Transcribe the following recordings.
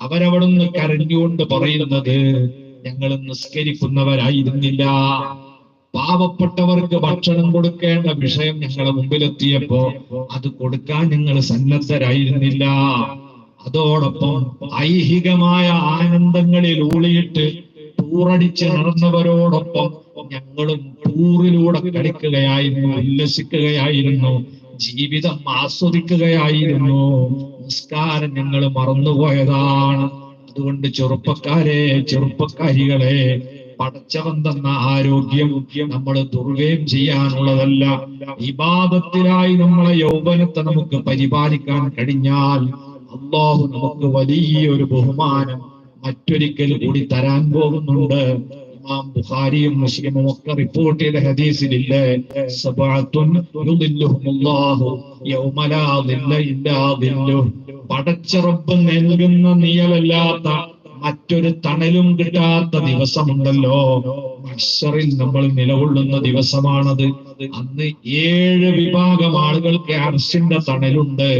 അവരവിടുന്ന് കരഞ്ഞുകൊണ്ട് പറയുന്നത് ഞങ്ങൾ നിസ്കരിക്കുന്നവരായിരുന്നില്ല. പാവപ്പെട്ടവർക്ക് ഭക്ഷണം കൊടുക്കേണ്ട വിഷയം ഞങ്ങളെ മുമ്പിലെത്തിയപ്പോ അത് കൊടുക്കാൻ ഞങ്ങൾ സന്നദ്ധരായിരുന്നില്ല. അതോടൊപ്പം ഐഹികമായ ആനന്ദങ്ങളിൽ ഊളിയിട്ട് ടൂറടിച്ച് നടന്നവരോടൊപ്പം ഞങ്ങളും ടൂറിലൂടെ കളിക്കുകയായിരുന്നു ഉല്ലസിക്കുകയായിരുന്നു ജീവിതം ആസ്വദിക്കുകയായിരുന്നു. നിസ്കാരം ഞങ്ങൾ മറന്നുപോയതാണ്. അതുകൊണ്ട് ചെറുപ്പക്കാരെ ചെറുപ്പക്കാരികളെ പടച്ചവൻ തന്ന ആരോഗ്യം നമ്മൾ ദുർവേം ചെയ്യാനുള്ളതല്ല. വിവാദത്തിലായി നമ്മളെ യൗവനത്തെ നമുക്ക് പരിപാലിക്കാൻ കഴിഞ്ഞാൽ അള്ളാഹു നമുക്ക് വലിയൊരു ബഹുമാനം മറ്റൊരിക്കൽ കൂടി തരാൻ പോകുന്നുണ്ട്. ഇമാം ബുഖാരിയും മുസ്ലിമും ഒക്കെ റിപ്പോർട്ട് ചെയ്ത ഹദീസിലില്ലേ സബഅത്തുൻ യുദില്ലുഹുമുല്ലാഹു യൗമ ലാ ദില്ല പടച്ച റബ്ബ് നൽകുന്ന നിഴലല്ലാത്ത മറ്റൊരു തണലും കിട്ടാത്ത ദിവസമുണ്ടല്ലോ. മഷറിൽ നമ്മൾ നിലകൊള്ളുന്ന ദിവസമാണത്. അന്ന് ഏഴ് വിഭാഗം ആളുകൾക്ക് അർഷിന്റെ തണലുണ്ട്.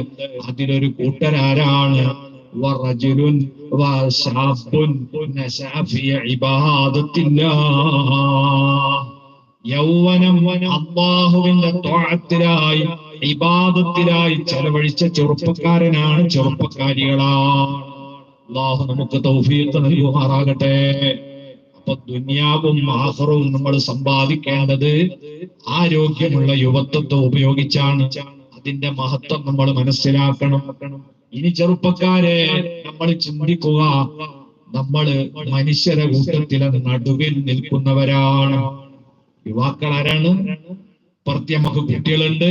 അതിലൊരു കൂട്ടരാരാണ്? ورجل وشاب نشأ في عبادة الله യൗവനം അള്ളാഹുവിന്റെ തോഴത്തിലായി ഇബാദത്തിലായി ചെലവഴിച്ച ചെറുപ്പക്കാരനാണ് ചെറുപ്പക്കാരികളാണ് അള്ളാഹു നമുക്ക് തൗഫീഖ് നൽകുമാറാകട്ടെ അപ്പൊ ദുനിയാവും ആഹ്റവും നമ്മൾ സമ്പാദിക്കേണ്ടത് ആരോഗ്യമുള്ള യുവത്വത്തെ ഉപയോഗിച്ചാണ് അതിന്റെ മഹത്വം നമ്മൾ മനസ്സിലാക്കണം ഇനി ചെറുപ്പക്കാരെ നമ്മൾ ചിന്തിക്കുക. നമ്മൾ മനുഷ്യരെ കൂട്ടത്തിലെ നടുവിൽ നിൽക്കുന്നവരാണ്. യുവാക്കൾ ആരാണ് ഇപ്പുറത്ത് നമുക്ക് കുട്ടികളുണ്ട്.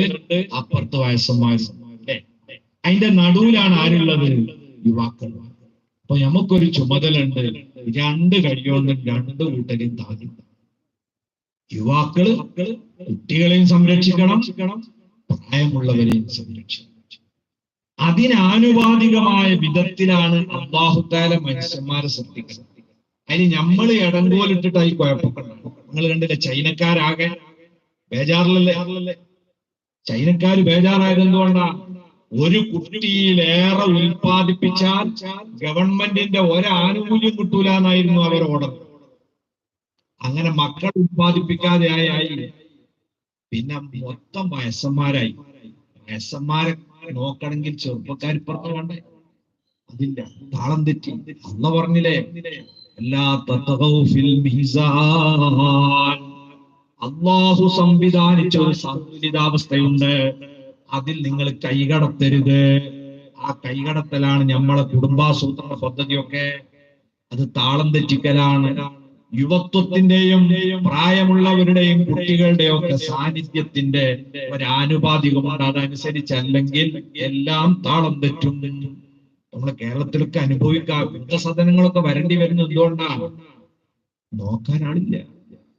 അപ്പുറത്ത് വയസ്സന്മാരും അല്ലേ അതിന്റെ നടുവിലാണ് ആരുള്ളത്? യുവാക്കൾ. അപ്പൊ നമുക്കൊരു ചുമതലുണ്ട് രണ്ട് കഴിയോണ്ടും രണ്ട് കൂട്ടരെയും താങ്ങി. യുവാക്കൾ കുട്ടികളെയും സംരക്ഷിക്കണം. പ്രായമുള്ളവരെയും സംരക്ഷിക്കണം. അതിനാനുപാതികമായ വിധത്തിലാണ് അള്ളാഹുത്താല മനുഷ്യന്മാരെ ശ്രദ്ധിക്കുന്നത്. അതിന് നമ്മൾ ഇടങ്കോലിട്ടിട്ടായി കുഴപ്പമുണ്ടാകും നിങ്ങൾ കണ്ടില്ല ചൈനക്കാരാകെ ബേജാറിലല്ലേ? ചൈനക്കാര് ബേജാറായത് എന്തുകൊണ്ടാ ഒരു കുട്ടിയിലേറെ ഉൽപ്പാദിപ്പിച്ചാൽ ഗവൺമെന്റിന്റെ ഒരാനുകൂല്യം കിട്ടൂല എന്നായിരുന്നു അവർ ഓർഡർ. അങ്ങനെ മക്കൾ ഉൽപ്പാദിപ്പിക്കാതെയായി. പിന്നെ മൊത്തം വയസ്സന്മാരായി. വയസ്സന്മാരെ നോക്കണമെങ്കിൽ ചെറുപ്പക്കാർ ഇപ്പുറത്ത് വേണ്ടേ? അതില്ല. താളം തെറ്റി. അന്ന് പറഞ്ഞില്ലേ? അള്ളാഹു സംവിധാനിച്ച ഒരു സന്തുലിതാവസ്ഥയുണ്ട് അതിൽ നിങ്ങൾ കൈകടത്തരുത്. ആ കൈകടത്തലാണ് നമ്മളെ കുടുംബാസൂത്രണ പദ്ധതിയൊക്കെ. അത് താളം തെറ്റിക്കലാണ്. യുവത്വത്തിന്റെയും പ്രായമുള്ളവരുടെയും കുട്ടികളുടെയും ഒക്കെ സാന്നിധ്യത്തിന്റെ ഒരു ആനുപാതികമാണ് അതനുസരിച്ചല്ലെങ്കിൽ എല്ലാം താളം തെറ്റും. നമ്മൾ കേരളത്തിലൊക്കെ അനുഭവിക്കാം വൃദ്ധസദനങ്ങളൊക്കെ വരേണ്ടി വരുന്നത് എന്തുകൊണ്ടാണ് നോക്കാനാണില്ല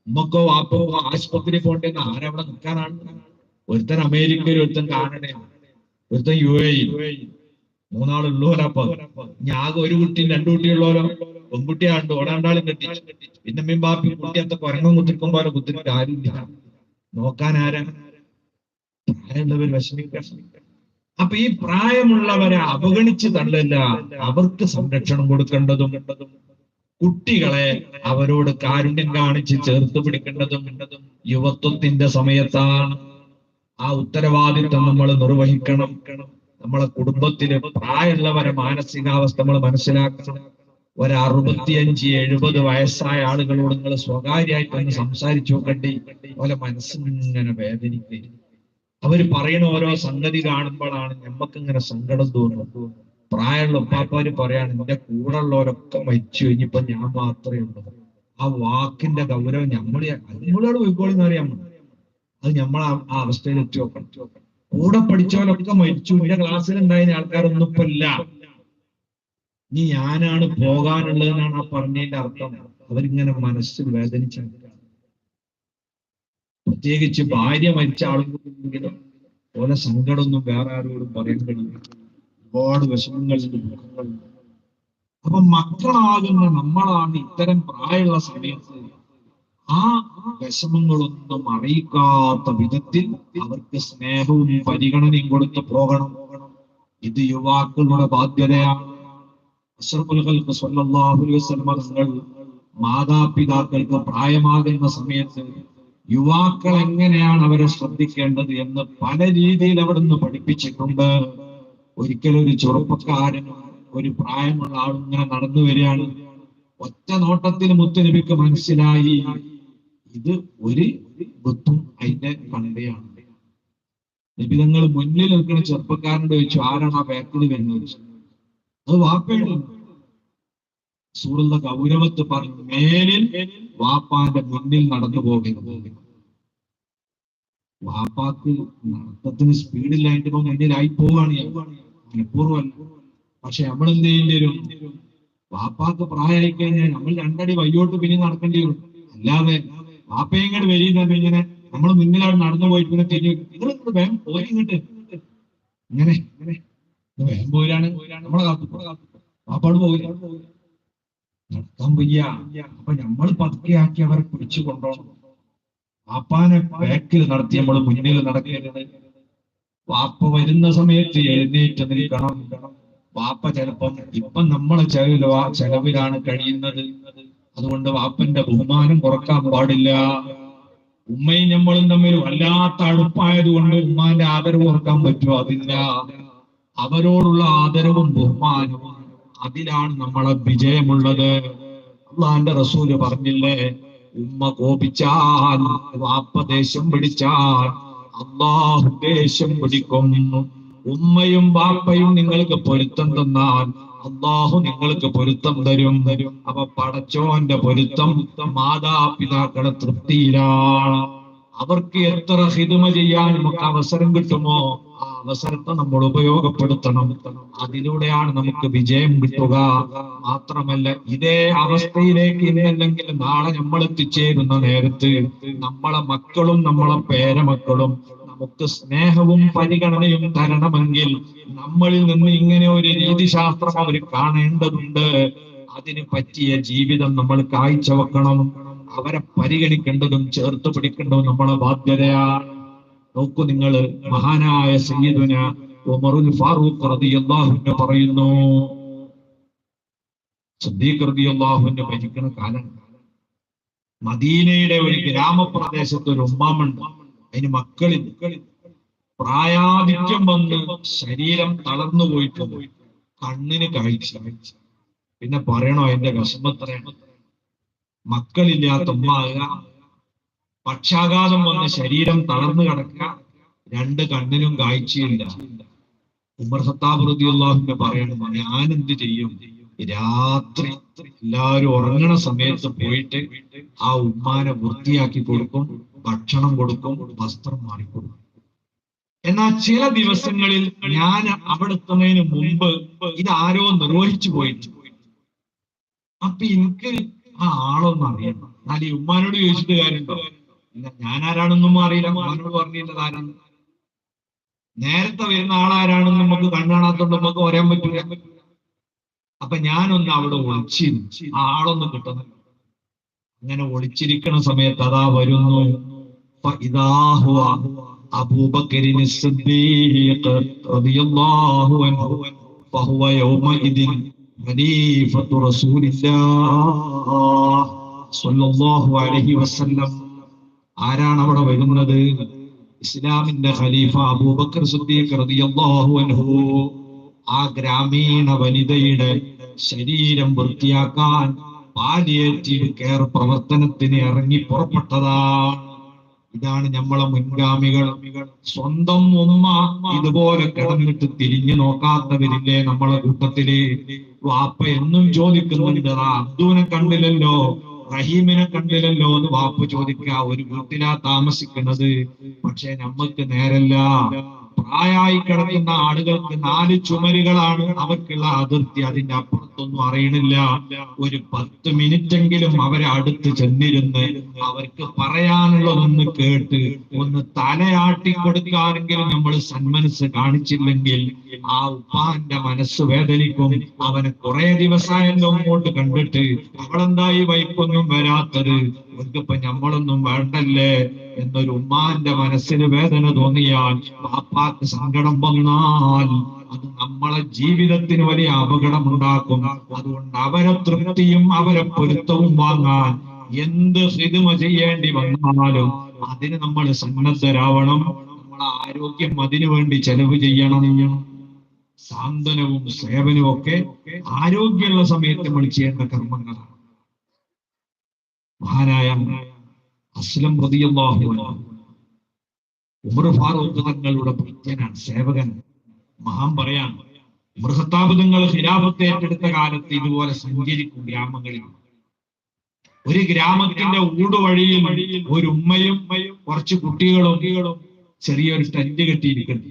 ഉമ്മക്കോ വാപ്പോ ആശുപത്രി പോണ്ടെന്ന് ആരവിടെ നിൽക്കാനാണ് ഒരുത്തൻ അമേരിക്കയിൽ ഒരുത്തൻ കാനഡ ഒരുത്തൻ യു എ മൂന്നാളുള്ളവരപ്പോ? ഞാൻ ഒരു കുട്ടിയും രണ്ടു കുട്ടിയുള്ളവരോ പെൺകുട്ടിയാണ്ട് ഓടാണ്ടാളും കെട്ടി പിന്നെ മിമ്പാപ്പി കുട്ടിയത്തെ കുരങ്ങും കുത്തിരിക്കും പോലെ കുത്തിരിക്കും ആരുമില്ല നോക്കാൻ ആരാ? പ്രായമുള്ളവർ വിഷമിക്കണം അപ്പൊ ഈ പ്രായമുള്ളവരെ അവഗണിച്ച് തള്ളല്ല. അവർക്ക് സംരക്ഷണം കൊടുക്കേണ്ടതും കുട്ടികളെ അവരോട് കാരുണ്യം കാണിച്ച് ചേർത്ത് പിടിക്കേണ്ടതും യുവത്വത്തിന്റെ സമയത്താണ് ആ ഉത്തരവാദിത്വം നമ്മൾ നിർവഹിക്കണം. നമ്മളെ കുടുംബത്തിലെ പ്രായമുള്ളവരെ മാനസികാവസ്ഥ നമ്മൾ മനസ്സിലാക്കണം. ഒരു അറുപത്തിയഞ്ച് എഴുപത് വയസ്സായ ആളുകളോട് നിങ്ങൾ സ്വകാര്യമായിട്ട് ഒന്ന് സംസാരിച്ചു നോക്കണ്ടി. ഓലെ മനസ്സിങ്ങനെ വേദനിക്കുക അവർ പറയണ ഓരോ സംഗതി കാണുമ്പോഴാണ് നമ്മക്ക് ഇങ്ങനെ സങ്കടം തോന്നുന്നത്. പ്രായമുള്ള ഉപ്പാപ്പാര് പറയാണ് എന്റെ കൂടെ ഉള്ളവരൊക്കെ മരിച്ചു കഴിഞ്ഞിപ്പോ ഞാൻ മാത്രമേ ഉള്ളൂ. ആ വാക്കിന്റെ ഗൗരവം നമ്മളെ നമ്മളോട് പോയിക്കോളിന്ന് അറിയാം അത് നമ്മൾ ആ അവസ്ഥയിൽ എത്തി നോക്കണം കൂടെ പഠിച്ചവരൊക്കെ മരിച്ചു. എന്റെ ക്ലാസ്സിൽ ഉണ്ടായിരുന്ന ആൾക്കാരൊന്നും ഇപ്പൊ ഇല്ല. ഇനി ഞാനാണ് പോകാനുള്ളതെന്നാണ് ആ പറഞ്ഞതിന്റെ അർത്ഥം. അവരിങ്ങനെ മനസ്സിൽ വേദനിച്ച പ്രത്യേകിച്ച് ഭാര്യ മരിച്ച ആളുകളെങ്കിലും ഓരോ സങ്കടമൊന്നും വേറെ ആരോടും പറയാൻ കഴിയില്ല. ഒരുപാട് വിഷമങ്ങളുണ്ട് ദുഃഖങ്ങളുണ്ട് അപ്പൊ മക്കളാകുന്ന നമ്മളാണ് ഇത്തരം പ്രായമുള്ള സമയത്ത് ആ വിഷമങ്ങളൊന്നും അറിയിക്കാത്ത വിധത്തിൽ അവർക്ക് സ്നേഹവും പരിഗണനയും കൊടുത്ത് പോകണം. ഇത് യുവാക്കളുടെ ബാധ്യതയാണ് അഷ്റഫുൽ ഖൽഖ് സ്വല്ലല്ലാഹു അലൈഹി വസല്ലം മാതാപിതാക്കൾക്ക് പ്രായമാകുന്ന സമയത്ത് യുവാക്കൾ എങ്ങനെയാണ് അവരെ ശ്രദ്ധിക്കേണ്ടത് എന്ന് പല രീതിയിൽ അവിടെ നിന്ന് പഠിപ്പിച്ചിട്ടുണ്ട്. ഒരിക്കലും ഒരു ചെറുപ്പക്കാരൻ ഒരു പ്രായമുള്ള ആളും ഇങ്ങനെ നടന്നു വരികയാണ്. ഒറ്റ നോട്ടത്തിൽ മുത്തുനബിക്ക് മനസ്സിലായി ഇത് ഒരു ബുദ്ധും അതിന്റെ കണ്ടയാണ്. നബി തങ്ങൾ മുന്നിൽ നിൽക്കുന്ന ചെറുപ്പക്കാരനോട് ചോദിച്ചു ആരാണ് ആ ബാക്കിൽ വരുന്നത്? അത് വാപ്പയാണ് സൂറുള്ള ഗൗരവത്ത് പറഞ്ഞു മേലിൽ വാപ്പാന്റെ മുന്നിൽ നടന്നു പോകരുത്. വാപ്പാക്ക് നടത്തത്തിന് സ്പീഡില്ലായിട്ട് ഇപ്പൊ മുന്നിലായി പോവാണ് മനഃപൂർവം. പക്ഷെ നമ്മൾ എന്ത് ചെയ്യേണ്ടി വരും? വാപ്പാക്ക് പ്രായമായി കഴിഞ്ഞാൽ നമ്മൾ രണ്ടടി വയ്യോട്ട് പിന്നെ നടക്കേണ്ടി വരും. അല്ലാതെ വാപ്പയും കൂടെ വരികയെന്ന് ഇങ്ങനെ നമ്മൾ മുന്നിലാണ് നടന്നു പോയിട്ട് പിന്നെ തിരിഞ്ഞു ഇതിലൊക്കെ വേഗം പോയി ഇങ്ങോട്ട്. ഇങ്ങനെ. ഇങ്ങനെ വേഗം പോരാണ്. നമ്മളെ കാത്തു. വാപ്പാട് പോകില്ല നടക്കാൻ വയ്യ. അപ്പൊ നമ്മൾ പതുക്കെയാക്കി അവരെ പിടിച്ചു കൊണ്ടോണം. വാപ്പാനെ ബാക്കിൽ നടത്തി നമ്മൾ മുന്നിൽ നടക്കരുത് വാപ്പ വരുന്ന സമയത്ത് എഴുന്നേറ്റ് നിൽക്കണം. വാപ്പ ചിലപ്പം ഇപ്പൊ നമ്മളെ ചെലവിൽ ചെലവിലാണ് കഴിയുന്നത്. അതുകൊണ്ട് വാപ്പന്റെ ബഹുമാനം കുറയ്ക്കാൻ പാടില്ല. ഉമ്മയും നമ്മളും തമ്മിൽ വല്ലാത്ത അടുപ്പായത് കൊണ്ട് ഉമ്മാന്റെ ആദരവ് ഓർക്കാൻ പറ്റുമോ അതില്ല അവരോടുള്ള ആദരവും ബഹുമാനവും അതിലാണ് നമ്മളെ വിജയമുള്ളത്. അള്ളാന്റെ റസൂൽ പറഞ്ഞില്ലേ ഉമ്മ കോപിച്ചാൽ വാപ്പ ദേഷ്യം പിടിച്ചാൽ അള്ളാഹു ദേഷ്യം പിടിക്കും. ഉമ്മയും വാപ്പയും നിങ്ങൾക്ക് പൊരുത്തം തന്നാൽ അള്ളാഹു നിങ്ങൾക്ക് പൊരുത്തം തരും. അപ്പൊ പടച്ചോന്റെ പൊരുത്തം മാതാപിതാക്കളെ തൃപ്തിയിലാണ്. അവർക്ക് എത്ര ഹിതുമ ചെയ്യാൻ നമുക്ക് അവസരം കിട്ടുമോ? ആ അവസരത്തെ നമ്മൾ ഉപയോഗപ്പെടുത്തണം. അതിലൂടെയാണ് നമുക്ക് വിജയം കിട്ടുക. മാത്രമല്ല ഇതേ അവസ്ഥയിലേക്ക് ഇന്നല്ലെങ്കിൽ നാളെ നമ്മൾ എത്തിച്ചേരുന്ന നേരത്ത് നമ്മളെ മക്കളും നമ്മളെ പേരമക്കളും നമുക്ക് സ്നേഹവും പരിഗണനയും തരണമെങ്കിൽ നമ്മളിൽ നിന്ന് ഇങ്ങനെ ഒരു രീതിശാസ്ത്രം അവർ കാണേണ്ടതുണ്ട്. അതിന് പറ്റിയ ജീവിതം നമ്മൾ കാഴ്ചവെക്കണം. അവരെ പരിഗണിക്കേണ്ടതും ചേർത്ത് പിടിക്കേണ്ടതും നമ്മളെ ബാധ്യതയാണ്. നോക്കൂ നിങ്ങൾ മഹാനായ സയ്യിദുന ഉമറുൽ ഫാറൂഖ് അൻഹു പറയുന്നു. സിദ്ദീഖ് റളിയല്ലാഹു അൻഹു ഭരിക്കുന്ന കാലം. മദീനയുടെ ഒരു ഗ്രാമപ്രദേശത്ത് ഒരു ഉമ്മാമുണ്ട്. അതിന് മക്കളിൽ പ്രായാധിക്യം വന്ന് ശരീരം തളർന്നു പോയിട്ടുണ്ട്. കണ്ണിന് കാഴ്ച. പിന്നെ പറയണോ എന്റെ വിഷമത്രയാണ് മക്കളില്ലാത്ത ഉമ്മ പക്ഷാഘാതം വന്ന് ശരീരം തളർന്നു കിടക്കുക രണ്ട് കണ്ണിനും കാഴ്ചയില്ല. ഉമർ സത്താബ് റളിയല്ലാഹുവിനെ പറയണം ഞാൻ എന്ത് ചെയ്യും? രാത്രി എല്ലാവരും ഉറങ്ങണ സമയത്ത് പോയിട്ട് ആ ഉമ്മാനെ വൃത്തിയാക്കി കൊടുക്കും ഭക്ഷണം കൊടുക്കും വസ്ത്രം മാറിക്കൊടുക്കും. എന്നാൽ ചില ദിവസങ്ങളിൽ ഞാൻ അവിടെ എത്തുന്നതിന് മുമ്പ് ഇത് ആരോ നിർവഹിച്ചു പോയിട്ട് അപ്പൊ എനിക്ക് ആ ആളൊന്നും അറിയണം. എന്നാൽ ഈ ഉമ്മാനോട് ചോദിച്ചിട്ട് ഇല്ല ഞാൻ ആരാണെന്നും അറിയില്ല മോനോട് പറഞ്ഞിട്ട് ആരാണ്. നേരത്തെ വരുന്ന ആളാരാണെന്ന് നമുക്ക് കണ്ണാണാത്തോണ്ട് നമുക്ക് പറയാൻ പറ്റൂല. അപ്പൊ ഞാനൊന്ന് അവിടെ ഒളിച്ചിരുന്നു. ആ ആളൊന്നും കിട്ടുന്നില്ല. അങ്ങനെ ഒളിച്ചിരിക്കുന്ന സമയത്ത് അതാ വരുന്നു. അബൂബക്കരിന് ഖലീഫത്തു റസൂലില്ലാഹ് സ്വല്ലല്ലാഹു അലൈഹി വസല്ലം. ആരാണ് അവിടെ വരുന്നത്? ഇസ്ലാമിന്റെ ഖലീഫ അബൂബക്കർ സിദ്ദീഖ് റളിയല്ലാഹു അൻഹു. ആ ഗ്രാമീണ വനിതയുടെ ശരീരം വൃത്തിയാക്കാൻ പാലിയേറ്റീവ് കെയർ പ്രവർത്തനത്തിന് ഇറങ്ങി പുറപ്പെട്ടതാണ്. ഇതാണ് നമ്മളെ മുൻഗാമികൾ. സ്വന്തം ഉമ്മ ഇതുപോലെ കിടന്നിട്ട് തിരിഞ്ഞു നോക്കാത്തവരില്ലേ നമ്മളെ കൂട്ടത്തിൽ? വാപ്പ എന്നും ചോദിക്കുന്നുണ്ട് അബ്ദുവിനെ കണ്ടില്ലല്ലോ? റഹീമിനെ കണ്ടില്ലല്ലോ എന്ന് വാപ്പ് ചോദിക്കുക ഒരു വീട്ടിലാ താമസിക്കുന്നത് പക്ഷെ നമ്മക്ക് നേരല്ല. പ്രായമായി കിടക്കുന്ന ആളുകൾക്ക് നാല് ചുമരുകളാണ് അവർക്കുള്ള അതിർത്തി. അതിന്റെ അപ്പുറത്തൊന്നും അറിയണില്ല. ഒരു പത്ത് മിനിറ്റെങ്കിലും അവരെ അടുത്ത് ചെന്നിരുന്ന് അവർക്ക് പറയാനുള്ളതൊന്ന് കേട്ട് ഒന്ന് തലയാട്ടി കൊടുക്കാനെങ്കിലും നമ്മൾ സന്മനസ് കാണിച്ചില്ലെങ്കിൽ ആ ഉപ്പാന്റെ മനസ്സ് വേദനിക്കും. അവനെ കുറെ ദിവസമായല്ലോ അങ്ങോട്ട് കണ്ടിട്ട്. അവളെന്തായി വൈപ്പൊന്നും വരാത്തത്? ഇവർക്കിപ്പോ നമ്മളൊന്നും വേണ്ടല്ലേ? എന്നൊരു ഉമ്മാന്റെ മനസ്സിന് വേദന തോന്നിയാൽ പാപ്പാക്ക് സങ്കടം വന്നാൽ അത് നമ്മളെ ജീവിതത്തിന് വലിയ അപകടമുണ്ടാക്കും. അതുകൊണ്ട് അവരെ തൃപ്തിയും അവരെ പൊരുത്തവും വാങ്ങാൻ എന്ത് ഹിതുമ ചെയ്യേണ്ടി വന്നാലും അതിന് നമ്മൾ സന്നദ്ധരാവണം. നമ്മളെ ആരോഗ്യം അതിനു വേണ്ടി ചെലവ് ചെയ്യണം. സാന്ത്വനവും സേവനവും ഒക്കെ ആരോഗ്യമുള്ള സമയത്ത് നമ്മൾ ചെയ്യേണ്ട കർമ്മങ്ങളാണ്. മഹാനായ അസ്ലം അൻഹു. ഉമർ ഫാറൂഖ് തങ്ങളുടെ ഭക്തനാണ് സേവകൻ. മഹാൻ പറയാൻ മൃഹത്താപുതങ്ങൾ ഖിലാഫത്ത് ഏറ്റെടുത്ത കാലത്ത് ഇതുപോലെ സഞ്ചരിക്കും ഗ്രാമങ്ങളിൽ. ഒരു ഗ്രാമത്തിന്റെ ഊടുവഴിയിൽ ഒരു ഉമ്മയും കുറച്ച് കുട്ടികളും ചെറിയൊരു ടെന്റ് കെട്ടിയിരിക്കുന്നു.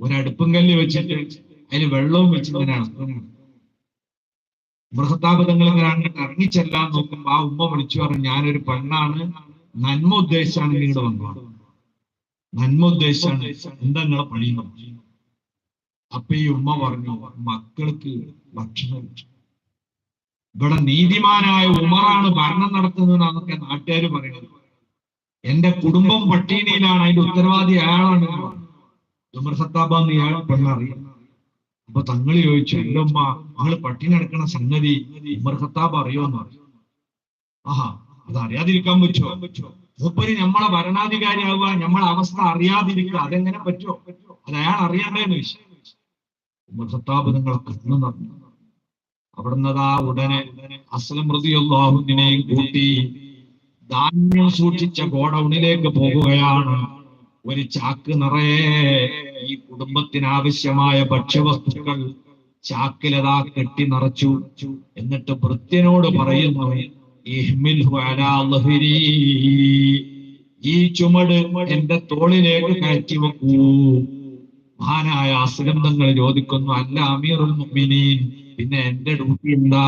ഒരടുപ്പും കല്ല് വെച്ചിട്ട് അതിൽ വെള്ളവും വെച്ചിങ്ങനെയാണ് മൃഹത്താപതങ്ങൾ ഇങ്ങനെ അങ്ങോട്ട് ഇറങ്ങിച്ചെല്ലാൻ നോക്കുമ്പോ ആ ഉമ്മ വിളിച്ചു പറഞ്ഞു ഞാനൊരു പെണ്ണാണ്. നന്മ ഉദ്ദേശിച്ചാണ് ഇങ്ങോട്ട് വന്നത്. നന്മ ഉദ്ദേശിച്ചാണ് എന്താ നിങ്ങളെ പണിയുന്നത് അപ്പൊ ഈ ഉമ്മ പറഞ്ഞു മക്കൾക്ക് ഭക്ഷണം ഇവിടെ നീതിമാനായ ഉമറാണ് ഭരണം നടത്തുന്നത് എന്നൊക്കെ നാട്ടുകാർ പറയുന്നത്. എന്റെ കുടുംബം പട്ടിണിയിലാണ് അതിന്റെ ഉത്തരവാദി അയാളാണ് ഉമർ സത്താബ് സത്താബാന്ന് ഇയാൾ പെണ്ണറിയാം. അപ്പൊ തങ്ങൾ ചോദിച്ചു എന്റെ ഉമ്മ നിങ്ങൾ പട്ടിണി കിടക്കണ സംഗതി ഉമർ ഖത്താബ് അറിയോന്ന്? പറഞ്ഞു ആഹാ അത് അറിയാതിരിക്കാൻ പറ്റുമോ മൂപ്പര് നമ്മളെ ഭരണാധികാരിയാവുക നമ്മളെ അവസ്ഥ അറിയാതിരിക്കുക അതെങ്ങനെ പറ്റോ അത് അയാൾ അറിയണ്ടേന്ന് വിഷയം ഉമർ നിങ്ങളെ കണ്ണു നടന്നു അവിടുന്നതാ ഉടനെ അസ്ലം പ്രതിയുള്ളാഹുവിനെയും കൂട്ടി ധാന്യം സൂക്ഷിച്ച ഗോഡൌണിലേക്ക് പോവുകയാണ് ഒരു ചാക്ക് നിറയെ ഈ കുടുംബത്തിന് ആവശ്യമായ ഭക്ഷ്യവസ്തുക്കൾ ചാക്കിലതാ കെട്ടി നിറച്ചു. എന്നിട്ട് വൃത്യനോട് പറയുന്നു ഈ ചുമട് എന്റെ തോളിലേക്ക് കയറ്റി വെക്കൂ. മഹാനായ അസുഗന്ധങ്ങൾ ചോദിക്കുന്നു അല്ല അമീർ മുഅ്മിനീൻ പിന്നെ എന്റെ ഡ്യൂട്ടി എന്താ?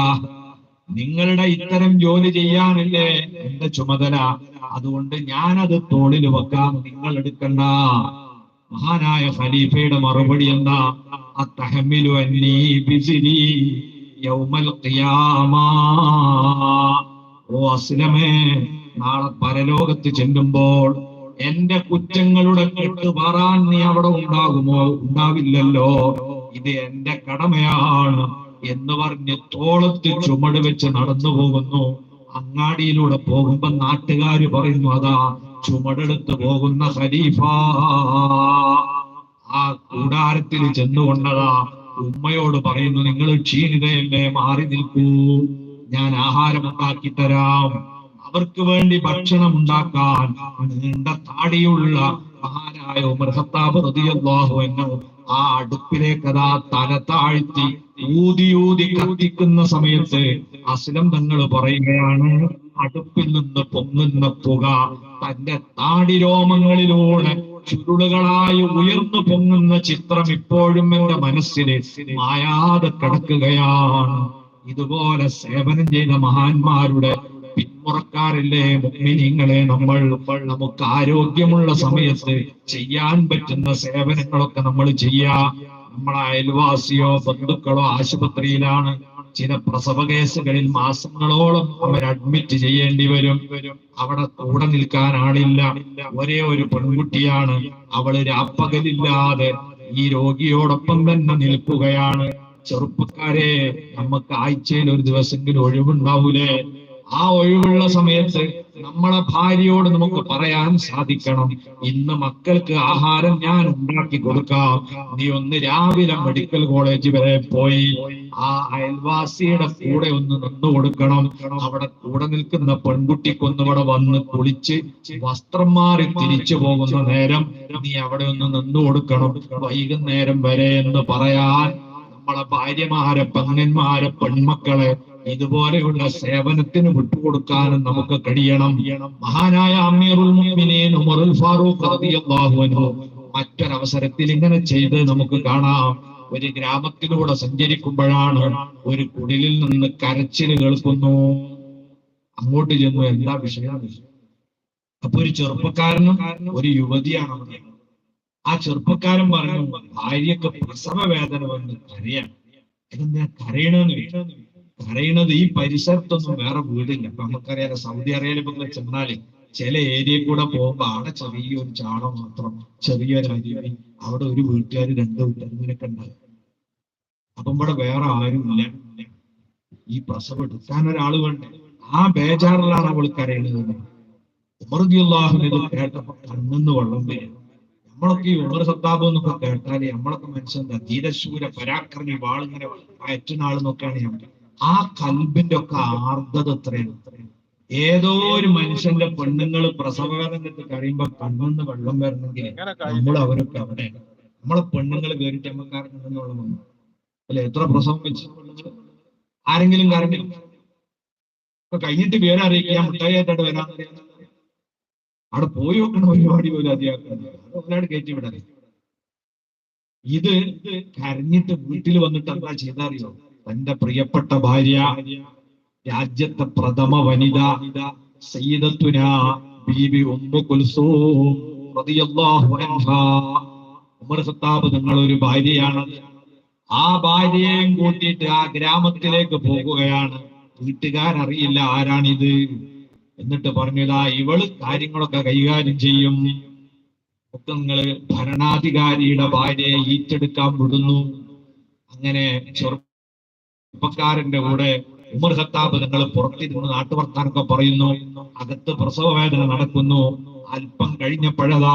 നിങ്ങളുടെ ഇത്തരം ജോലി ചെയ്യാനല്ലേ എന്റെ ചുമതല. അതുകൊണ്ട് ഞാനത് തോളിൽ വെക്കാം നിങ്ങൾ എടുക്കണ്ട. മഹാനായ ഖലീഫയുടെ മറുപടി എന്താ? ബിസിരി യൗമൽ അസ്ലമേ നാളെ പരലോകത്ത് ചെല്ലുമ്പോൾ എന്റെ കുറ്റങ്ങളുടെ കെട്ട് പാറാൻ നീ അവിടെ ഉണ്ടാകുമോ? ഉണ്ടാവില്ലല്ലോ. ഇത് എന്റെ കടമയാണ് എന്ന് പറഞ്ഞ് തോളത്ത് ചുമട് വെച്ച് നടന്നു പോകുന്നു അങ്ങാടിയിലൂടെ പോകുമ്പോ നാട്ടുകാര് പറയുന്നു അതാ ചുമടെടുത്ത് പോകുന്ന ഖലീഫ. ആ കൂടാരത്തിൽ ചെന്നുകൊണ്ടതാ ഉമ്മയോട് പറയുന്നു നിങ്ങൾ ക്ഷീണിതയല്ലേ മാറി നിൽക്കൂ. ഞാൻ ആഹാരം ഉണ്ടാക്കി തരാം. അവർക്ക് വേണ്ടി ഭക്ഷണം ഉണ്ടാക്കാൻ നീണ്ട താടിയുള്ള മഹാനായ ഉമർ ഖത്താബ് റളിയല്ലാഹു അൻഹു ആ അടുപ്പിലേക്ക് അതാ തല താഴ്ത്തി ഊതി ഊതി കത്തിക്കുന്ന സമയത്ത് അസ്ലം തങ്ങൾ പറയുകയാണ് അടുപ്പിൽ നിന്ന് പൊങ്ങുന്ന പുക തന്റെ താടിരോമങ്ങളിലൂടെ ചുരുളുകളായി ഉയർന്നു പൊങ്ങുന്ന ചിത്രം ഇപ്പോഴും എന്റെ മനസ്സിൽ മായാതെ കിടക്കുകയാണ്. ഇതുപോലെ സേവനം ചെയ്ത മഹാന്മാരുടെ പിന്മുറക്കാരില്ലേ മുഗ്മിനിങ്ങളെ നമ്മൾ നമുക്ക് ആരോഗ്യമുള്ള സമയത്ത് ചെയ്യാൻ പറ്റുന്ന സേവനങ്ങളൊക്കെ നമ്മൾ ചെയ്യാ. നമ്മളെ അയൽവാസിയോ ബന്ധുക്കളോ ആശുപത്രിയിലാണ് ചില പ്രസവ കേസുകളിൽ മാസങ്ങളോളം അവർ അഡ്മിറ്റ് ചെയ്യേണ്ടി വരും. അവിടെ കൂടെ നിൽക്കാൻ ആളില്ല. ഒരേ ഒരു പെൺകുട്ടിയാണ്. അവൾ രാപ്പകലില്ലാതെ ഈ രോഗിയോടൊപ്പം തന്നെ നിൽക്കുകയാണ്. ചെറുപ്പക്കാരെ നമുക്ക് ആഴ്ചയിൽ ഒരു ദിവസമെങ്കിലും ഒഴിവുണ്ടാവൂലേ? ആ ഒഴിവുള്ള സമയത്ത് നമ്മളെ ഭാര്യയോട് നമുക്ക് പറയാൻ സാധിക്കണം. ഇന്ന് മക്കൾക്ക് ആഹാരം ഞാൻ ഉണ്ടാക്കി കൊടുക്കാം. നീ ഒന്ന് രാവിലെ മെഡിക്കൽ കോളേജ് വരെ പോയി ആ അയൽവാസിയുടെ കൂടെ ഒന്ന് നിന്നു കൊടുക്കണം. അവിടെ കൂടെ നിൽക്കുന്ന പെൺകുട്ടിക്കൊന്നിവിടെ വന്ന് കുളിച്ച് വസ്ത്രം മാറി തിരിച്ചു പോകുന്ന നേരം നീ അവിടെ ഒന്ന് നിന്നു കൊടുക്കണം. വൈകുന്നേരം വരെ എന്ന് പറയാൻ നമ്മളെ ഭാര്യമാരെ പങ്ങന്മാരെ പെൺമക്കളെ ഇതുപോലെയുള്ള സേവനത്തിന് വിട്ടുകൊടുക്കാനും നമുക്ക് കഴിയണം. മഹാനായ അമീറുൽ മുഅ്മിനീൻ ഉമറുൽ ഫാറൂഖ് അൻഹു മറ്റൊരവസരത്തിൽ ഇങ്ങനെ ചെയ്ത് നമുക്ക് കാണാം. ഒരു ഗ്രാമത്തിലൂടെ സഞ്ചരിക്കുമ്പോഴാണ് ഒരു കുടിലിൽ നിന്ന് കരച്ചിൽ കേൾക്കുന്നു. അങ്ങോട്ട് ചെന്നു എന്താ വിഷയം? അപ്പൊ ഒരു ചെറുപ്പക്കാരനും ഒരു യുവതിയാണ് അവിടെ. ആ ചെറുപ്പക്കാരൻ പറഞ്ഞു ഭാര്യക്ക് പ്രസവ വേദന വന്ന് കരയാണ്. ഇതെന്താ കരയണെന്ന് കരയണത് ഈ പരിസരത്തൊന്നും വേറെ വീടില്ല. ഇപ്പൊ നമുക്കറിയാം സൗദി അറേബ്യയിൽ ചെന്നാൽ ചില ഏരിയയിൽ കൂടെ പോകുമ്പോ അവിടെ ചെറിയൊരു ചാട മാത്രം ചെറിയൊരു അരുവി അവിടെ ഒരു വീട്ടുകാർ രണ്ട് വീട്ടുകാർ ഇങ്ങനെയൊക്കെ ഉണ്ടാകും അപ്പം ഇവിടെ വേറെ ആരുമില്ല ഈ പ്രസവം എടുക്കാൻ ഒരാൾ വേണ്ടേ? ആ ബേജാറിലാണ് അവൾ കരയുന്നത് ഉമർദിയുള്ളാഹുവിന് കേട്ടപ്പോ കണ്ണെന്ന് വെള്ളം വരും. നമ്മളൊക്കെ ഈ ഉമർ സത്താബ് എന്നൊക്കെ കേട്ടാൽ നമ്മളൊക്കെ മനസ്സിലാ ധീരശൂര പരാക്രമി വാളിങ്ങനെ പയറ്റുന്നാളെന്നൊക്കെയാണ് ഞാൻ ആ കൽബിന്റെ ഒക്കെ ആർദ്രത എത്രയാണ്? ഏതോ ഒരു മനുഷ്യന്റെ പെണ്ണുങ്ങൾ പ്രസവവേദനത്ത് കഴിയുമ്പോ കണ്ണെന്ന് വെള്ളം വരണമെങ്കിൽ നമ്മൾ അവരൊക്കെ അവിടെ. നമ്മളെ പെണ്ണുങ്ങൾ കയറിയിട്ട് നമ്മൾ വന്നു അല്ലെ? എത്ര പ്രസവം വെച്ച് ആരെങ്കിലും കാരണം ഇപ്പൊ കഴിഞ്ഞിട്ട് പേരെ മുട്ടായി മുട്ടായിട്ട് വരാൻ അവിടെ പോയി നോക്കണ പരിപാടി പോലും അധികാക്കുന്നത് അത് ഒരാട് കയറ്റി വിടാതെ ഇത് കരഞ്ഞിട്ട് വീട്ടിൽ വന്നിട്ട് എന്താ ചെയ്തറിയോ തന്റെ പ്രിയപ്പെട്ട ഭാര്യ രാജ്യത്തെ പ്രഥമ വനിത സയ്യിദത്തുന ബീബി ഉമ്മു കുൽസൂം റളിയല്ലാഹു ഉമർ സത്താബ് നിങ്ങൾ ഒരു ഭാര്യയാണ്. ആ ഭാര്യയെയും കൂട്ടിയിട്ട് ആ ഗ്രാമത്തിലേക്ക് പോകുകയാണ്. വീട്ടുകാരറിയില്ല ആരാണിത്. എന്നിട്ട് പറഞ്ഞതാ ഇവൾ കാര്യങ്ങളൊക്കെ കൈകാര്യം ചെയ്യും. ഒക്കെ ഭരണാധികാരിയുടെ ഭാര്യയെ ഈറ്റെടുക്കാൻ വിടുന്നു. അങ്ങനെ ചെറുപ്പക്കാരന്റെ കൂടെ ഉമർ ഖത്താബ് നിങ്ങൾ പുറത്തിരുന്ന് നാട്ടുവർത്താനൊക്കെ പറയുന്നു. അകത്ത് പ്രസവ വേദന നടക്കുന്നു. അല്പം കഴിഞ്ഞപ്പോഴതാ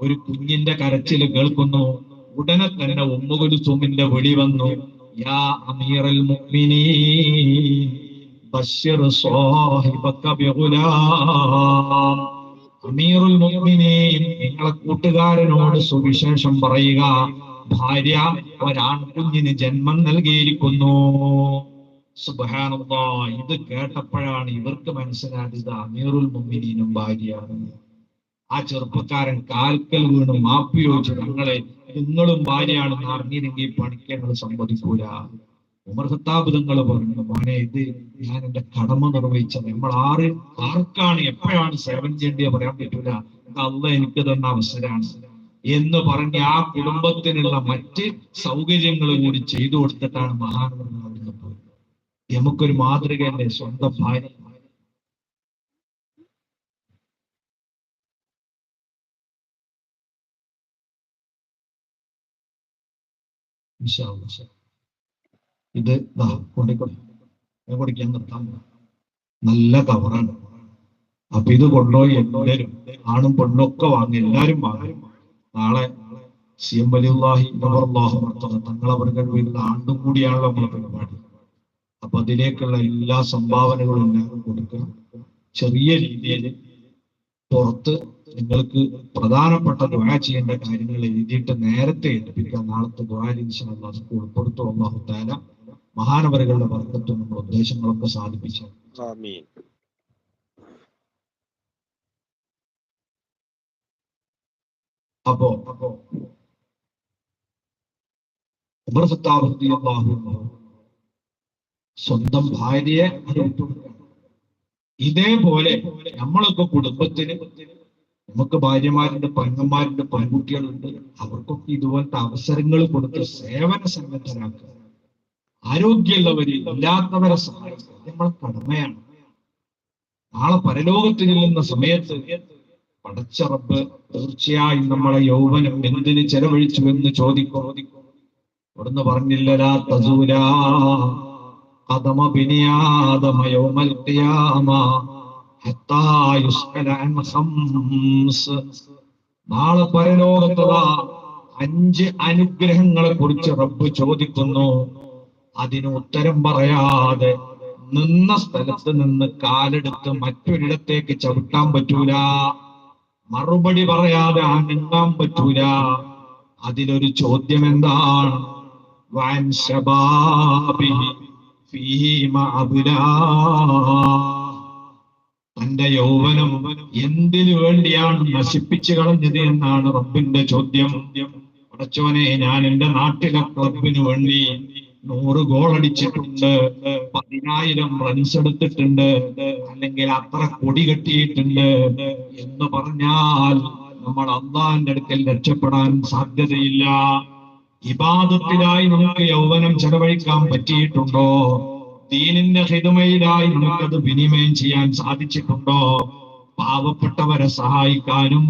ഒരു കുഞ്ഞിന്റെ കരച്ചിൽ കേൾക്കുന്നു. ഉടനെ തന്നെ ഉമ്മുകുലുസുമിന്റെ വിളി വന്നു. യാ അമീറൽ ബിഗുലാം. അമീറുൽ നിങ്ങളെ കൂട്ടുകാരനോട് സുവിശേഷം പറയുക. ഭാര്യ ഒരാൺകുഞ്ഞിന് ജന്മം നൽകിയിരിക്കുന്നു. ഇത് കേട്ടപ്പോഴാണ് ഇവർക്ക് മനസ്സിലായത് അമീറുൽ മുഅ്മിനീനും ഭാര്യയാണെന്ന് ആ ചെറുപ്പക്കാരൻ കാൽക്കൽ വീണ് മാപ്പി ചോദിച്ചു ഞങ്ങളെ നിങ്ങളും ഭാര്യയാണെന്ന് അറിഞ്ഞില്ലെങ്കിൽ പണിക്ക് ഞങ്ങൾ സമ്മതിക്കൂല. ഉമർ ഖത്താബ് പറഞ്ഞു മോനെ ഇത് ഞാൻ എന്റെ കടമ നിർവഹിച്ചത്. നമ്മൾ ആറ് ആർക്കാണ് എപ്പോഴാണ് സേവനം ചെയ്യേണ്ടത് പറയാൻ പറ്റൂല. അല്ല എനിക്ക് തന്ന അവസരമാണ്. എന്ന് പറഞ്ഞ് ആ കുടുംബത്തിനുള്ള മറ്റ് സൗകര്യങ്ങൾ കൂടി ചെയ്തു കൊടുത്തിട്ടാണ് പോയത്. നമുക്കൊരു മാതൃകയല്ലേ സ്വന്തം ഭാര്യ. അല്ലാ, ഇത് ദാ കൊണ്ടിക്കൊടു കുടിക്കാൻ നിർത്താൻ. നല്ല കവറാണ് അപ്പൊ ഇത് കൊണ്ടുപോയി എല്ലാവരും ആണും പെണ്ണും ഒക്കെ വാങ്ങി എല്ലാരും വാങ്ങി. നാളെ സി എം വലിയുള്ളാഹി മർത്തഖ തങ്ങളവരുടെ വീട്ടിൽ ആണ്ടും കൂടിയാണല്ലോ നമ്മളെ പരിപാടി. അപ്പൊ അതിലേക്കുള്ള എല്ലാ സംഭാവനകളും എല്ലാവരും കൊടുക്കണം ചെറിയ രീതിയിൽ പുറത്ത് നിങ്ങൾക്ക് പ്രധാനപ്പെട്ട ദ്വാ ചെയ്യേണ്ട കാര്യങ്ങൾ എഴുതിയിട്ട് നേരത്തെ ഏൽപ്പിക്കാം നാളത്തെ ദ്വാരിൻഷാല്ല അതൊക്കെ ഉൾപ്പെടുത്തും. അള്ളാഹു താല നമ്മുടെ ഉദ്ദേശങ്ങളൊക്കെ സാധിപ്പിച്ചു അപ്പോ അപ്പോ. സ്വന്തം ഭാര്യയെ ഇതേപോലെ നമ്മളൊക്കെ കുടുംബത്തിന് നമുക്ക് ഭാര്യമാരുണ്ട് പെങ്ങന്മാരുണ്ട് പെൺകുട്ടികളുണ്ട്. അവർക്കൊക്കെ ഇതുപോലത്തെ അവസരങ്ങൾ കൊടുത്ത് സേവന സന്നദ്ധരാക്കുക ആരോഗ്യമുള്ളവര് ഇല്ലാത്തവരെ സഹായിക്കുക. നമ്മളെ കടമയാണ്. നാളെ പരലോകത്ത് ചെല്ലുന്ന സമയത്ത് പടച്ചറബ് തീർച്ചയായും നമ്മളെ യൗവനം എന്തിന് ചെലവഴിച്ചു എന്ന് ചോദിക്കും. അവിടുന്ന് പറഞ്ഞില്ലരാ ബിനിയാദമ യൗമൽ ഹത്താ നാളെ പരലോകത്തുള്ള അഞ്ച് അനുഗ്രഹങ്ങളെ കുറിച്ച് റബ്ബ് ചോദിക്കുന്നു. അതിന് ഉത്തരം പറയാതെ നിന്ന സ്ഥലത്ത് നിന്ന് കാലെടുത്ത് മറ്റൊരിടത്തേക്ക് ചവിട്ടാൻ പറ്റൂല. മറുപടി പറയാതെ അനങ്ങാൻ പറ്റൂല. അതിലൊരു ചോദ്യം എന്താണ്. തന്റെ യൗവനം എന്തിനു വേണ്ടിയാണ് നശിപ്പിച്ചു കളഞ്ഞത് എന്നാണ് റബ്ബിന്റെ ചോദ്യം. പടച്ചോനെ ഞാൻ എന്റെ നാട്ടിലെ ക്ലബിന് വേണ്ടി നൂറ് ഗോൾ അടിച്ചിട്ടുണ്ട് പതിനായിരം റൺസ് എടുത്തിട്ടുണ്ട് അല്ലെങ്കിൽ അത്ര കൊടി കെട്ടിയിട്ടുണ്ട് എന്ന് പറഞ്ഞാൽ നമ്മൾ അള്ളാന്റെ അടുക്കൽ രക്ഷപ്പെടാൻ സാധ്യതയില്ല. ഇബാദത്തിലായി നമുക്ക് യൗവനം ചെലവഴിക്കാൻ പറ്റിയിട്ടുണ്ടോ? ദീനിന്റെ ഹിതമയിലായി നമുക്കത് വിനിമയം ചെയ്യാൻ സാധിച്ചിട്ടുണ്ടോ? പാവപ്പെട്ടവരെ സഹായിക്കാനും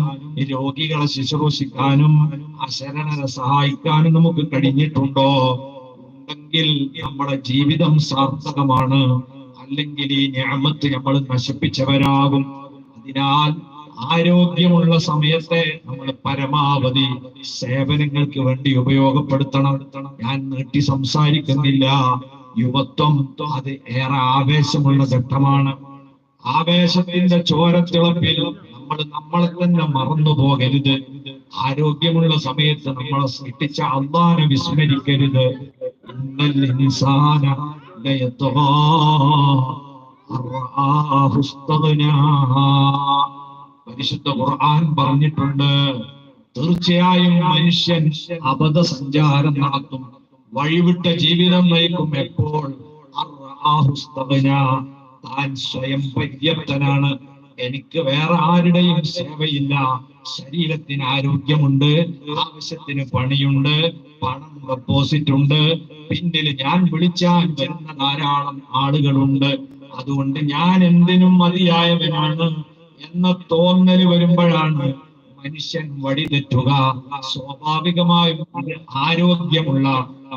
രോഗികളെ ശുശ്രൂഷിക്കാനും അശരണരെ സഹായിക്കാനും നമുക്ക് കഴിഞ്ഞിട്ടുണ്ടോ? ഉണ്ടെങ്കിൽ നമ്മുടെ ജീവിതം സാർത്ഥകമാണ്. അല്ലെങ്കിൽ ഈ ഞാമത്ത് നമ്മൾ നശിപ്പിച്ചവരാകും. അതിനാൽ ആരോഗ്യമുള്ള സമയത്തെ നമ്മൾ പരമാവധി സേവനങ്ങൾക്ക് വേണ്ടി ഉപയോഗപ്പെടുത്തണം. ഞാൻ നീട്ടി സംസാരിക്കുന്നില്ല. യുവത്വം അത് ഏറെ ആവേശമുള്ള ഘട്ടമാണ്. ആവേശത്തിന്റെ ചോരത്തിളപ്പിൽ നമ്മൾ നമ്മളെ തന്നെ മറന്നു പോകരുത്. ആരോഗ്യമുള്ള സമയത്ത് നമ്മളെ സൃഷ്ടിച്ച അള്ളാനെ വിസ്മരിക്കരുത്. ഇന്നൽ ഇൻസാന ليطغى. പരിശുദ്ധ ഖുർആൻ പറഞ്ഞിട്ടുണ്ട്. തീർച്ചയായും മനുഷ്യൻ അബദ്ധ സഞ്ചാരം നടത്തും. വഴിവിട്ട ജീവിതം നയിക്കും എപ്പോൾ. താൻ സ്വയം പര്യാപ്തനാണ്. എനിക്ക് വേറെ ആരുടെയും സേവയില്ല. ശരീരത്തിന് ആരോഗ്യമുണ്ട്. ആവശ്യത്തിന് പണിയുണ്ട്. പണം ഡെപ്പോസിറ്റ് ഉണ്ട്. പിന്നിൽ ഞാൻ വിളിച്ചാൽ വരുന്ന ധാരാളം ആളുകളുണ്ട്. അതുകൊണ്ട് ഞാൻ എന്തിനും മതിയായവനാണ് എന്ന തോന്നൽ വരുമ്പോഴാണ് മനുഷ്യൻ വഴിതെറ്റുക. സ്വാഭാവികമായും ആരോഗ്യമുള്ള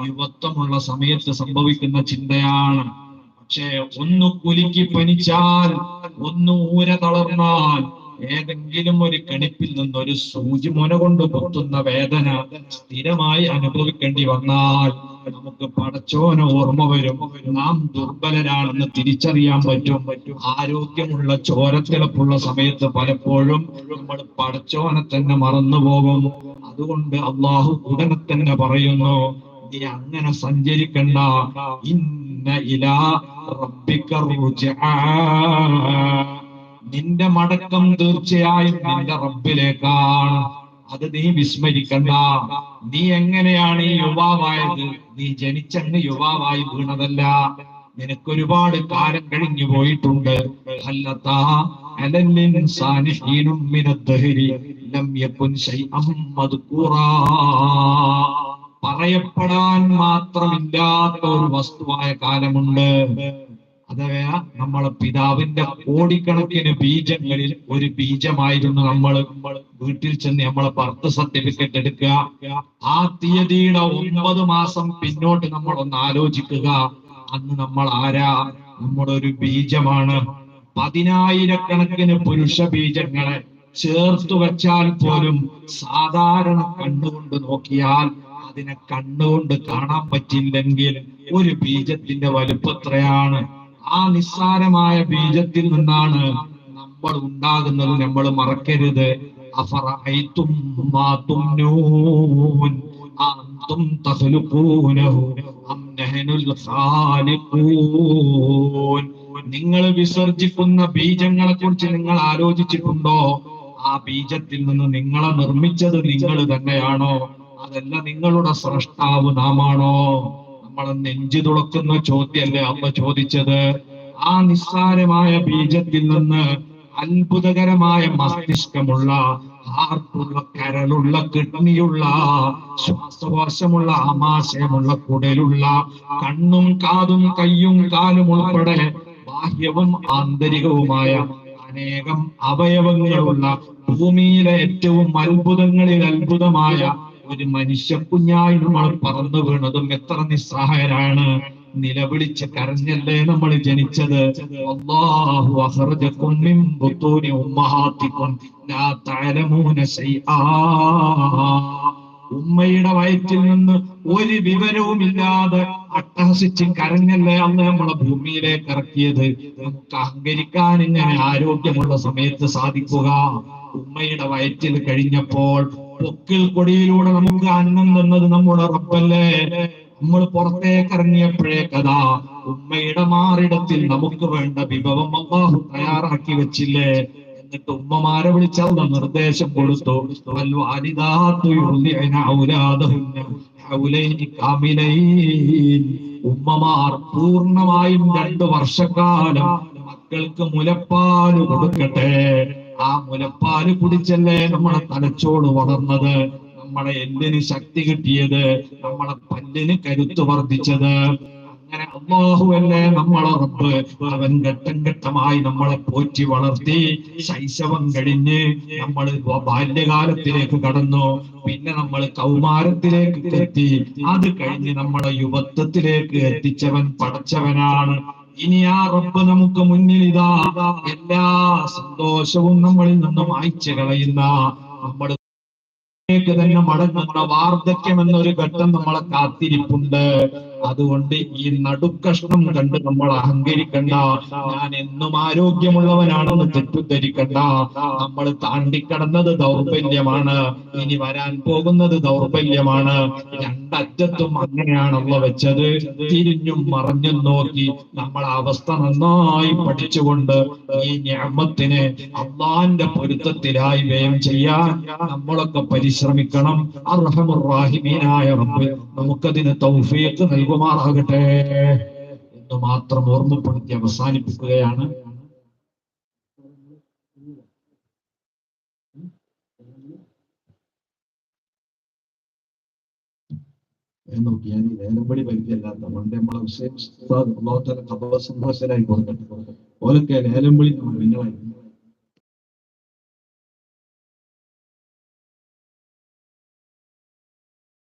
യുവത്വമുള്ള സമയത്ത് സംഭവിക്കുന്ന ചിന്തയാണ്. പക്ഷേ ഒന്ന് കുലുക്കി പനിച്ചാൽ ഒന്ന് ഊര തളർന്നാൽ ഏതെങ്കിലും ഒരു കണിപ്പിൽ നിന്ന് ഒരു സൂചി മുന കൊണ്ട് കുത്തുന്ന വേദന സ്ഥിരമായി അനുഭവിക്കേണ്ടി വന്നാൽ നമുക്ക് പടച്ചോന ഓർമ്മ വരും. നാം ദുർബലരാണെന്ന് തിരിച്ചറിയാൻ പറ്റും. ആരോഗ്യമുള്ള ചോരത്തിളപ്പുള്ള സമയത്ത് പലപ്പോഴും നമ്മൾ പടച്ചോനെ തന്നെ മറന്നു പോകും. അതുകൊണ്ട് അള്ളാഹു ഉടനെ തന്നെ പറയുന്നു നീ അങ്ങനെ സഞ്ചരിക്കണ്ട. ഇന്ന ഇലാ റബ്ബിക റുജ്ആ. നിന്റെ മടക്കം തീർച്ചയായും നിന്റെ റബ്ബിലേക്കാണ്. അത് നീ വിസ്മരിക്കണ്ട. നീ എങ്ങനെയാണ് ഈ യുവാവായത്? നീ ജനിച്ചങ്ങ് യുവാവായി വീണതല്ല. നിനക്ക് ഒരുപാട് കാലം കഴിഞ്ഞു പോയിട്ടുണ്ട്. പറയപ്പെടാൻ മാത്രമില്ലാത്ത ഒരു വസ്തുവായ കാലമുണ്ട്. അഥവാ നമ്മളെ പിതാവിന്റെ കോടിക്കണക്കിന് ബീജങ്ങളിൽ ഒരു ബീജമായിരുന്നു നമ്മൾ വീട്ടിൽ ചെന്ന് നമ്മളെ ബർത്ത് സർട്ടിഫിക്കറ്റ് എടുക്കുക. ആ തീയതിയുടെ ഒമ്പത് മാസം പിന്നോട്ട് നമ്മൾ ഒന്ന് ആലോചിക്കുക. അന്ന് നമ്മൾ ആരാ? നമ്മുടെ ഒരു ബീജമാണ്. പതിനായിരക്കണക്കിന് പുരുഷ ബീജങ്ങളെ ചേർത്തു വെച്ചാൽ പോലും സാധാരണ കണ്ണുകൊണ്ട് നോക്കിയാൽ അതിനെ കണ്ണുകൊണ്ട് കാണാൻ പറ്റില്ലെങ്കിൽ ഒരു ബീജത്തിന്റെ വലുപ്പത്രയാണ് ആ നിസ്സാരമായ ബീജത്തിൽ നിന്നാണ് നമ്മൾ ഉണ്ടാകുന്നത്. നമ്മൾ മറക്കരുത്. നിങ്ങൾ വിസർജിക്കുന്ന ബീജങ്ങളെ കുറിച്ച് നിങ്ങൾ ആലോചിച്ചിട്ടുണ്ടോ? ആ ബീജത്തിൽ നിന്ന് നിങ്ങളെ നിർമ്മിച്ചത് നിങ്ങൾ തന്നെയാണോ? അതല്ല നിങ്ങളുടെ സ്രഷ്ടാവ് നാമാണോ? നമ്മളെ നെഞ്ചു തുളക്കുന്ന ചോദ്യല്ലേ അമ്മ ചോദിച്ചത്? ആ നിസ്സാരമായ ബീജത്തിൽ നിന്ന് അത്ഭുതകരമായ മസ്തിഷ്കമുള്ള ഹാർട്ടുള്ള കരളുള്ള കിഡ്നിയുള്ള ശ്വാസകോശമുള്ള ആമാശയമുള്ള കുടലുള്ള കണ്ണും കാതും കയ്യും കാലും ഉൾപ്പെടെ ബാഹ്യവും ആന്തരികവുമായ അനേകം അവയവങ്ങളുള്ള ഭൂമിയിലെ ഏറ്റവും അത്ഭുതങ്ങളിൽ അത്ഭുതമായ ഒരു മനുഷ്യ കുഞ്ഞായി നമ്മൾ പറന്നു വീണതും എത്ര നിസ്സഹായരാണ്. നിലവിളിച്ച് കരഞ്ഞല്ലേ നമ്മൾ ജനിച്ചത്? ഉമ്മയുടെ വയറ്റിൽ നിന്ന് ഒരു വിവരവും ഇല്ലാതെ അട്ടഹസിച്ച് കരഞ്ഞല്ലേ അന്ന് നമ്മളെ ഭൂമിയിലേക്ക് ഇറക്കിയത്? നമുക്ക് അഹങ്കരിക്കാൻ ഇങ്ങനെ ആരോഗ്യമുള്ള സമയത്ത് സാധിക്കുക. ഉമ്മയുടെ വയറ്റിൽ കഴിഞ്ഞപ്പോൾ പൊക്കിൽ കൊടിയിലൂടെ നമുക്ക് അന്നം തന്നത് നമ്മുടെ റബ്ബല്ലേ. നമ്മൾ പുറത്തേക്ക് ഇറങ്ങിയപ്പോഴേക്കതാ ഉമ്മയുടെ മാറിടത്തിൽ നമുക്ക് വേണ്ട വിഭവം അള്ളാഹു തയ്യാറാക്കി വെച്ചില്ലേ. എന്നിട്ട് ഉമ്മമാരെ വിളിച്ചാൽ നിർദ്ദേശം കൊടുത്തു. ഉമ്മമാർ പൂർണമായും രണ്ടു വർഷക്കാലം മക്കൾക്ക് മുലപ്പാൽ കൊടുക്കട്ടെ. ആ മുലപ്പാൽ കുടിച്ചല്ലേ നമ്മളെ തലച്ചോട് വളർന്നത്? നമ്മളെ എല്ലിന് ശക്തി കിട്ടിയത് നമ്മളെ പല്ലിന് കരുത്ത് വർദ്ധിച്ചത്. അങ്ങനെ അള്ളാഹുവല്ലേ നമ്മളെ റബ്ബ്. അവൻ ഘട്ടം ഘട്ടമായി നമ്മളെ പോറ്റി വളർത്തി ശൈശവം കഴിഞ്ഞ് നമ്മൾ ബാല്യകാലത്തിലേക്ക് കടന്നു. പിന്നെ നമ്മൾ കൗമാരത്തിലേക്ക് എത്തി. അത് കഴിഞ്ഞ് നമ്മളെ യുവത്വത്തിലേക്ക് എത്തിച്ചവൻ പടച്ചവനാണ് ഇനി ആ റബ്ബ് നമുക്ക് മുന്നിൽ ഇതാ എല്ലാ സന്തോഷവും നമ്മളിൽ നിന്നും അയച്ചു കളയുന്ന നമ്മുടെ തന്നെ മടങ്ങുന്ന വാർദ്ധക്യം എന്നൊരു ഘട്ടം നമ്മളെ കാത്തിരിപ്പുണ്ട്. അതുകൊണ്ട് ഈ നടുക്കഷ്ണം കണ്ട് നമ്മൾ അഹങ്കരിക്കണ്ട. ഞാൻ എന്നും ആരോഗ്യമുള്ളവനാണെന്ന് തെറ്റിദ്ധരിക്കണ്ട. നമ്മൾ താണ്ടിക്കടന്നത് ദൗർബല്യമാണ്. ഇനി വരാൻ പോകുന്നത് ദൗർബല്യമാണ്. രണ്ടറ്റത്തും അങ്ങനെയാണല്ലോ വെച്ചത്. തിരിഞ്ഞും മറിഞ്ഞും നോക്കി നമ്മൾ അവസ്ഥ നന്നായി പഠിച്ചുകൊണ്ട് ഈ ഞാമത്തിനെ അള്ളാന്റെ പൊരുത്തത്തിലായി വ്യയം ചെയ്യാൻ നമ്മളൊക്കെ പരിശ്രമിക്കണം. അർഹമുറാഹിമീനായ റബ്ബ് നമുക്കതിന് തൗഫീഖ് നൽകുമാറാകട്ടെ എന്ന് മാത്രം ഓർമ്മപ്പെടുത്തി അവസാനിപ്പിക്കുകയാണ്. നോക്കി ഞാൻ വേലമ്പടി പണ്ട് നമ്മളെ അള്ളാഹുത്തല കബ സന്തോഷരായി കൊടുക്കട്ടെ ഓലൊക്കെ ലേലമ്പളി നിങ്ങളായിരുന്നു